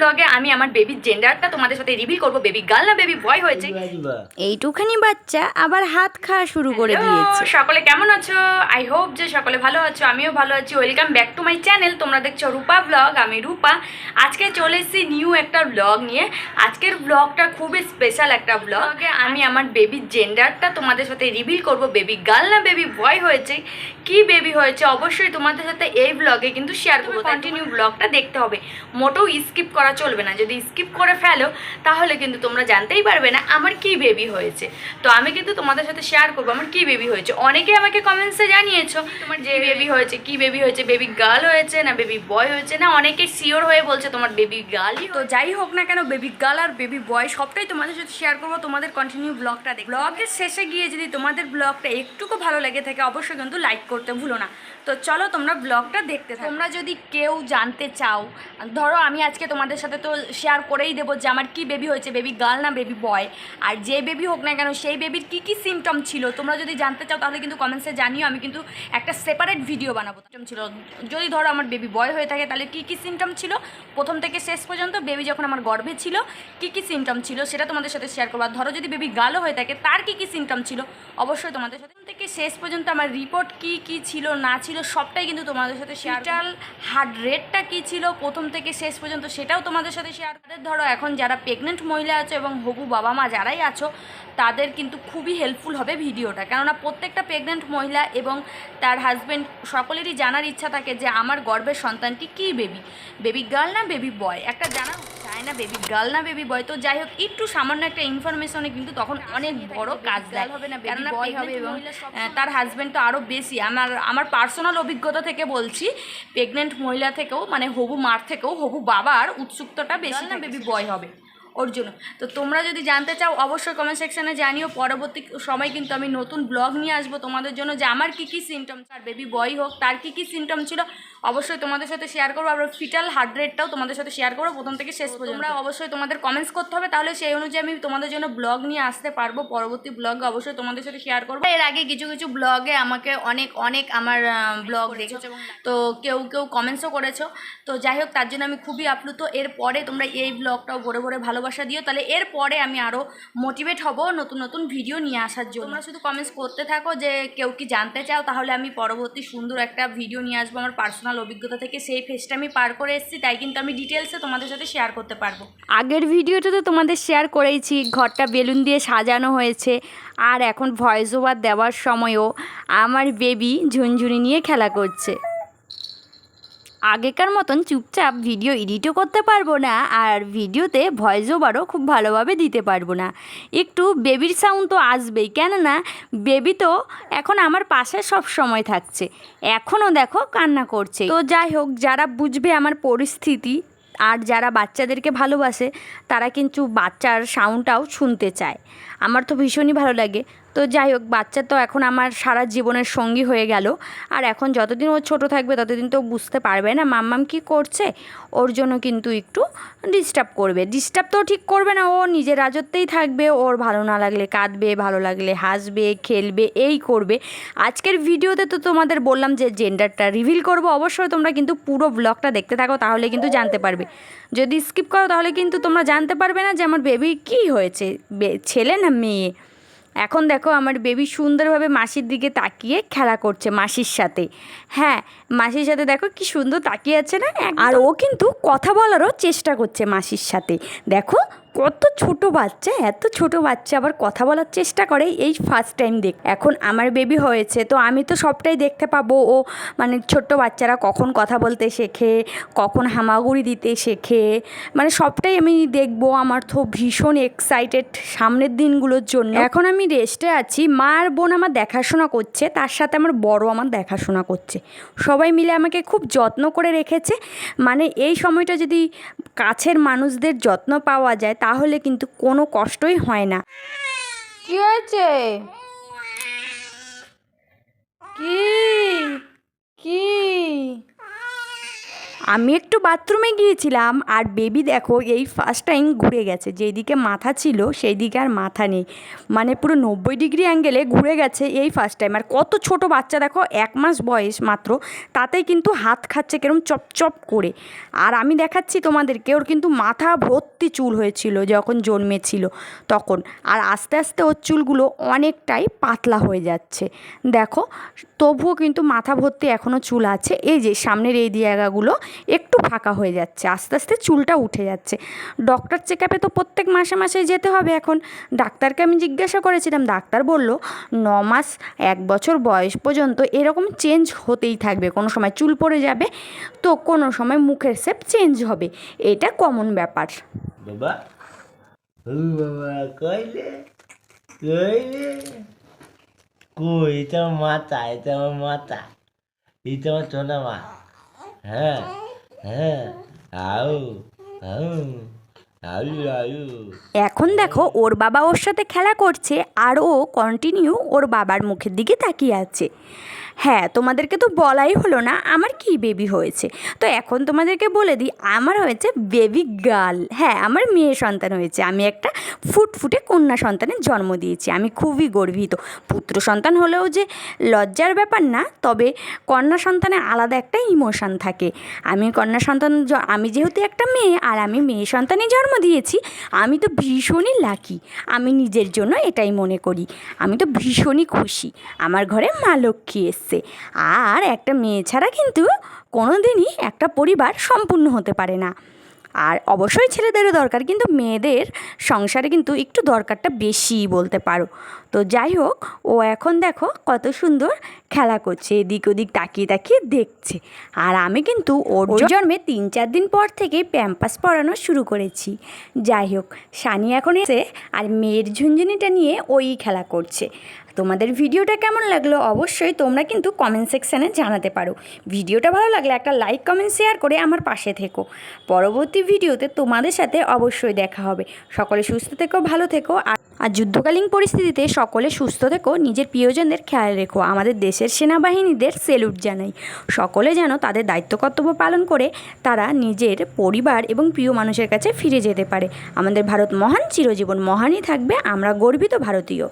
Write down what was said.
ব্লগে আমি আমার বেবির জেন্ডারটা তোমাদের সাথে রিভিল করব। বেবি গার্ল না বেবি বয় হয়েছে। এইটুখানি বাচ্চা আবার হাত খাওয়া শুরু করে দিয়েছে। সকলে কেমন আছো? আই হোপ যে সকলে ভালো আছো আমিও ভালো আছি। Welcome back to my channel তোমরা দেখছ রূপা ব্লগ আমি রূপা। আজকে চলে এসেছি নিউ একটা ব্লগ নিয়ে। আজকের ব্লগটা খুবই স্পেশাল একটা ব্লগ আমি আমার বেবির জেন্ডারটা তোমাদের সাথে রিভিল করব। বেবি গার্ল না বেবি বয় হয়েছে। কি বেবি হয়েছে? অবশ্যই তোমাদের সাথে এই ব্লগে কিন্তু শেয়ার করব। কন্টিনিউ ব্লগটা দেখতে হবে। মোটেও স্কিপ করা চলবে না। যদি স্কিপ করে ফেলো তাহলে কিন্তু তোমরা জানতেই পারবে না আমার কি বেবি হয়েছে। তো আমি কিন্তু তোমাদের সাথে শেয়ার করব আমার কি বেবি হয়েছে। অনেকে আমাকে কমেন্টসে জানিয়েছো তোমার যে বেবি হয়েছে কি বেবি হয়েছে বেবি গার্ল হয়েছে না বেবি বয় হয়েছে না অনেকে শিওর হয়ে বলছে তোমার বেবি গার্লই তো যাই হোক না কেন বেবি গার্ল আর বেবি বয় সবটাই তোমাদের সাথে শেয়ার করব। তোমাদের কন্টিনিউ ব্লগটা দেখ। ব্লগের শেষে গিয়ে যদি তোমাদের ব্লগটা একটুকু ভালো লেগে থাকে অবশ্যই কিন্তু লাইক করতে ভুলো না। তো চলো তোমরা ব্লগটা দেখতে থাকো। তোমরা যদি কেউ জানতে চাও ধরো আমি আজকে তোমাদের সাথে তো শেয়ার করেই দেবো যে আমার কি বেবি হয়েছে বেবি গার্ল না বেবি বয় আর যে বেবি হোক না কেন, সেই বেবির কি কি সিমটম ছিল? তোমরা যদি জানতে চাও তাহলে কিন্তু কমেন্টসে জানিও, আমি কিন্তু একটা সেপারেট ভিডিও বানাবো। সিমটম ছিল, যদি ধরো আমার বেবি বয় হয়ে থাকে, তাহলে কি কি সিমটম ছিল? প্রথম থেকে শেষ পর্যন্ত বেবি যখন আমার গর্ভে ছিল, কি কি সিমটম ছিল? সেটা তোমাদের সাথে শেয়ার করব। আর ধরো যদি বেবি গালও হয়ে থাকে, তার কি কি সিমটম ছিল? অবশ্যই তোমাদের সাথে থেকে শেষ পর্যন্ত আমার রিপোর্ট কি কি ছিল, না ছিল, সবটাই কিন্তু তোমাদের সাথে শেয়ার হার্ট রেটটা কি ছিল, প্রথম থেকে শেষ পর্যন্ত সেটাও তোমাদের সাথে শেয়ার করে ধরো, এখন যারা প্রেগনেন্ট মহিলা আছো এবং হবু বাবা মা যারাই আছো, তাদের কিন্তু খুবই হেল্পফুল হবে ভিডিওটা কেননা প্রত্যেকটা প্রেগনেন্ট মহিলা এবং তার হাজব্যান্ড সকলেরই জানার ইচ্ছা থাকে যে, আমার গর্ভের সন্তানটি কী বেবি বেবি গার্ল না বেবি বয় একটা জানা চায় না বেবি গার্ল না বেবি বয় তো যাই হোক একটু সামান্য একটা ইনফরমেশনে কিন্তু তখন অনেক বড় কাজ দেয়। হবে না কেননা বয় হবে এবং তার হাজব্যান্ড তো আরও বেশি। আমার আমার পার্সোনাল অভিজ্ঞতা থেকে বলছি প্রেগনেন্ট মহিলা থেকেও মানে হবু মার থেকেও হবু বাবার উৎসুকতাটা বেশি না বেবি বয় হবে ওর জন্য। তো তোমরা যদি জানতে চাও অবশ্যই কমেন্ট সেকশানে জানিও। পরবর্তী সময় কিন্তু আমি নতুন ব্লগ নিয়ে আসব তোমাদের জন্য যে আমার কী কী সিমটম আর বেবি বয় হোক তার কী কী সিমটম ছিল। অবশ্যই তোমাদের সাথে শেয়ার করব। আবার ফিটাল হার্ট রেটটাও তোমাদের সাথে শেয়ার করব। প্রথম থেকে শেষ পর্যন্ত তোমরা অবশ্যই তোমাদের কমেন্টস করতে হবে তাহলে সেই অনুযায়ী আমি তোমাদের জন্য ব্লগ নিয়ে আসতে পারব। পরবর্তী ব্লগে অবশ্যই তোমাদের সাথে শেয়ার করব। এর আগে কিছু কিছু ব্লগে আমাকে অনেক অনেক আমার ব্লগ দেখেছ। তো কেউ কেউ কমেন্টসও করেছ। তো যাই হোক তার জন্য আমি খুবই আপ্লুত। এরপরে তোমরা এই ব্লগটাও ভরে ভরে ভালোবাসা দিও। তাহলে এরপরে আমি আরও মোটিভেট হব নতুন নতুন ভিডিও নিয়ে আসার জন্য। তোমরা শুধু কমেন্টস করতে থাকো যে কেউ কি জানতে চাও তাহলে আমি পরবর্তী সুন্দর একটা ভিডিও নিয়ে আসব। আমার পার্সোনাল অভিজ্ঞতা থেকে সেই ফেসটা আমি পার করে এসেছি, তাই কিন্তু আমি ডিটেলসে তোমাদের সাথে শেয়ার করতে পারব। আগের ভিডিওটা তো তোমাদের শেয়ার করেইছি, ঘরটা বেলুন দিয়ে সাজানো হয়েছে, আর এখন ভয়েস ওভার দেওয়ার সময়ও আমার বেবি ঝুনঝুনি নিয়ে খেলা করছে। আগেকার মতন চুপচাপ ভিডিও এডিটও করতে পারব না আর ভিডিওতে ভয়েস ওভারও খুব ভালোভাবে দিতে পারব না। একটু বেবির সাউন্ড তো আসবেই, কেননা বেবি তো এখন আমার পাশে সব সময় থাকছে। এখনও দেখো কান্না করছে। তো যাই হোক, যারা বুঝবে আমার পরিস্থিতি আর যারা বাচ্চাদেরকে ভালোবাসে, তারা কিন্তু বাচ্চার সাউন্ডটাও শুনতে চায়। আমার তো ভীষণই ভালো লাগে। তো যাই হোক, বাচ্চা তো এখন আমার সারা জীবনের সঙ্গী হয়ে গেল। আর এখন যতদিন ও ছোট থাকবে, ততদিন তো বুঝতে পারবে না মাম্মাম কি করছে। ওর জন্য কিন্তু একটু ডিস্টার্ব করবে। ডিস্টার্ব তো ঠিক করবে না, ও নিজের রাজত্বেই থাকবে। ওর ভালো না লাগলে কাঁদবে, ভালো লাগলে হাসবে, খেলবে, এই করবে। আজকের ভিডিওতে তো তোমাদের বললাম যে জেন্ডারটা রিভিল করব। অবশ্যই তোমরা কিন্তু পুরো ব্লগটা দেখতে থাকো, তাহলে কিন্তু জানতে পারবে। যদি স্কিপ করো, তাহলে কিন্তু তোমরা জানতে পারবে না যে আমার বেবি কী হয়েছে। ছেলে না মেয়ে? এখন দেখো আমার বেবি সুন্দরভাবে মাসির দিকে তাকিয়ে খেলা করছে মাসির সাথে। হ্যাঁ মাসির সাথে দেখো কি সুন্দর তাকিয়ে আছে না? আর ও কিন্তু কথা বলারও চেষ্টা করছে মাসির সাথে। দেখো কত ছোট বাচ্চা, এত ছোট বাচ্চা আবার কথা বলার চেষ্টা করে এই ফার্স্ট টাইম দেখ। এখন আমার বেবি হয়েছে, তো আমি তো সবটাই দেখতে পাবো। ও মানে ছোট্ট বাচ্চারা কখন কথা বলতে শেখে, কখন হামাগুড়ি দিতে শেখে। মানে সবটাই আমি দেখব। আমার তো ভীষণ এক্সাইটেড সামনের দিনগুলোর জন্য। এখন আমি রেস্টে আছি। মা আর বোন আমার দেখাশোনা করছে, তার সাথে আমার বড় আমার দেখাশোনা করছে। সবাই মিলে আমাকে খুব যত্ন করে রেখেছে। মানে এই সময়টা যদি কাছের মানুষদের যত্ন পাওয়া যায় তাহলে কিন্তু কোনো কষ্টই হয় না। কি হয়েছে? কি কি আমি একটু বাথরুমে গিয়েছিলাম আর বেবি দেখো এই ফার্স্ট টাইম ঘুরে গেছে। যেদিকে মাথা ছিল সেই দিকে আর মাথা নেই। মানে পুরো নব্বই ডিগ্রি অ্যাঙ্গেলে ঘুরে গেছে এই ফার্স্ট টাইম আর কত ছোট বাচ্চা দেখো, এক মাস বয়স মাত্র, তাতেই কিন্তু হাত খাচ্ছে কেরম চপ চপ করে। আর আমি দেখাচ্ছি তোমাদেরকে, ওর কিন্তু মাথা ভর্তি চুল হয়েছিল যখন জন্মেছিল তখন। আর আস্তে আস্তে ওর চুলগুলো অনেকটাই পাতলা হয়ে যাচ্ছে। দেখো, তবুও কিন্তু মাথা ভর্তি এখনও চুল আছে। এই যে সামনের এই জায়গাগুলো একটু ফাঁকা হয়ে যাচ্ছে, আস্তে আস্তে চুলটা উঠে যাচ্ছে। ডক্টর চেক আপে তো প্রত্যেক মাসে মাসে যেতে হবে এখন। ডাক্তারকে আমি জিজ্ঞাসা করেছিলাম, ডাক্তার বলল, ন মাস এক বছর বয়স পর্যন্ত এরকম চেঞ্জ হতেই থাকবে, কোনো সময় চুল পড়ে যাবে, তো কোনো সময় মুখের শেপ চেঞ্জ হবে, এটা কমন ব্যাপার। ও মাথা, এটা আমার মাথা, এটা আমার চোনা মা হ্যাঁ। হ্যাঁ এখন দেখো, ওর বাবা ওর সাথে খেলা করছে আর ও কন্টিনিউ ওর বাবার মুখের দিকে তাকিয়ে আছে। হ্যাঁ তোমাদেরকে তো বলাই হলো না আমার কি বেবি হয়েছে। তো এখন তোমাদেরকে বলে দিই, আমার হয়েছে বেবি গার্ল হ্যাঁ আমার মেয়ে সন্তান হয়েছে। আমি একটা ফুটফুটে কন্যা সন্তানের জন্ম দিয়েছি। আমি খুবই গর্বিত। পুত্র সন্তান হলেও যে লজ্জার ব্যাপার না, তবে কন্যা সন্তানে আলাদা একটা ইমোশন থাকে। আমি কন্যা সন্তান আমি যেহেতু একটা মেয়ে আর আমি মেয়ে সন্তানই জন্ম দিয়েছি, আমি তো ভীষণই লাকি আমি নিজের জন্য এটাই মনে করি। আমি তো ভীষণই খুশি। আমার ঘরে মা লক্ষ্মী এসছে। আর একটা মেয়ে ছাড়া কিন্তু কোনো দিনই একটা পরিবার সম্পূর্ণ হতে পারে না। আর অবশ্যই ছেলেদেরও দরকার, কিন্তু মেয়েদের সংসারে কিন্তু একটু দরকারটা বেশি বলতে পারো। তো যাই হোক, ও এখন দেখো কত সুন্দর খেলা করছে এদিক ওদিক তাকিয়ে তাকিয়ে দেখছে। আর আমি কিন্তু ওর জন্মে তিন চার দিন পর থেকে প্যাম্পাস পরানো শুরু করেছি। যাই হোক সানি এখন এসে আর মেয়ের ঝুনঝুনিটা নিয়ে ওই খেলা করছে। তোমাদের ভিডিওটা কেমন লাগল অবশ্যই তোমরা কিন্তু কমেন্ট সেকশানে জানাতে পারো। ভিডিওটা ভালো লাগলে একটা লাইক কমেন্ট শেয়ার করে আমার পাশে থেকো। পরবর্তী ভিডিওতে তোমাদের সাথে অবশ্যই দেখা হবে। সকলে সুস্থ থেকো ভালো থেকো। আর আর যুদ্ধকালীন পরিস্থিতিতে সকলে সুস্থ থেকো নিজের প্রিয়জনদের খেয়াল রেখো। আমাদের দেশের সেনাবাহিনীদের সেলুট জানাই। সকলে যেন তাদের দায়িত্ব কর্তব্য পালন করে, তারা নিজের পরিবার এবং প্রিয় মানুষের কাছে ফিরে যেতে পারে। আমাদের ভারত মহান, চিরজীবন মহানই থাকবে, আমরা গর্বিত ভারতীয়।